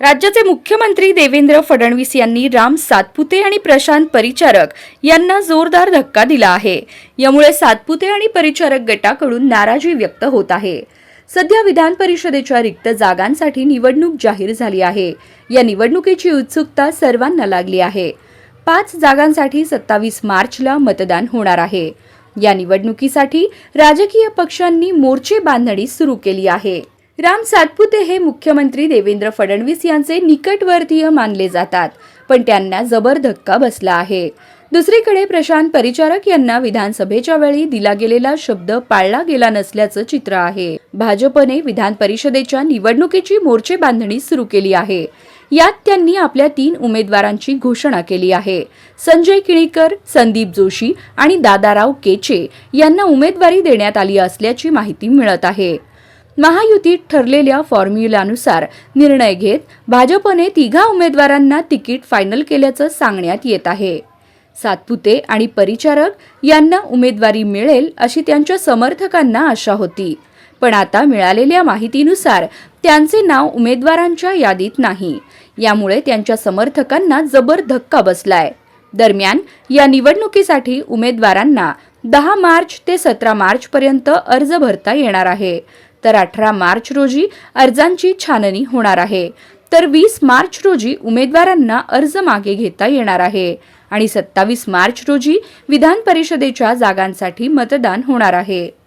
राज्याचे मुख्यमंत्री देवेंद्र फडणवीस यांनी राम सातपुते आणि प्रशांत परिचारक यांना जोरदार धक्का दिला आहे. यामुळे सातपुते आणि परिचारक गटाकडून नाराजी व्यक्त होत आहे. सध्या विधान परिषदेच्या रिक्त जागांसाठी निवडणूक जाहीर झाली आहे. या निवडणुकीची उत्सुकता सर्वांना लागली आहे. पाच जागांसाठी सत्तावीस मार्चला मतदान होणार आहे. या निवडणुकीसाठी राजकीय पक्षांनी मोर्चे बांधणी सुरू केली आहे. राम सातपुते हे मुख्यमंत्री देवेंद्र फडणवीस यांचे निकटवर्तीय मानले जातात पण त्यांना जबर धक्का बसला आहे. दुसरीकडे प्रशांत परिचारक यांना विधानसभेच्या वेळी दिला गेलेला शब्द पाळला गेला नसल्याचं चित्र आहे. भाजपने विधान परिषदेच्या निवडणुकीची मोर्चे बांधणी सुरू केली आहे. यात त्यांनी आपल्या तीन उमेदवारांची घोषणा केली आहे. संजय किणीकर संदीप जोशी आणि दादाराव केचे यांना उमेदवारी देण्यात आली असल्याची माहिती मिळत आहे. महायुतीत ठरलेल्या फॉर्म्युलानुसार निर्णय घेत भाजपने तिघा उमेदवारांना तिकीट फायनल केल्याचं सांगण्यात येत आहे. सातपुते आणि परिचारक यांना उमेदवारी मिळेल अशी त्यांच्या समर्थकांना आशा होती. पण आता मिळालेल्या माहितीनुसार त्यांचे नाव उमेदवारांच्या यादीत नाही. यामुळे त्यांच्या समर्थकांना जबर धक्का बसलाय. दरम्यान या निवडणुकीसाठी उमेदवारांना दहा मार्च ते सतरा मार्च पर्यंत अर्ज भरता येणार आहे. तर अठरा मार्च रोजी अर्जांची छाननी होणार आहे. तर वीस मार्च रोजी उमेदवारांना अर्ज मागे घेता येणार आहे. आणि सत्तावीस मार्च रोजी विधान परिषदेच्या जागांसाठी मतदान होणार आहे.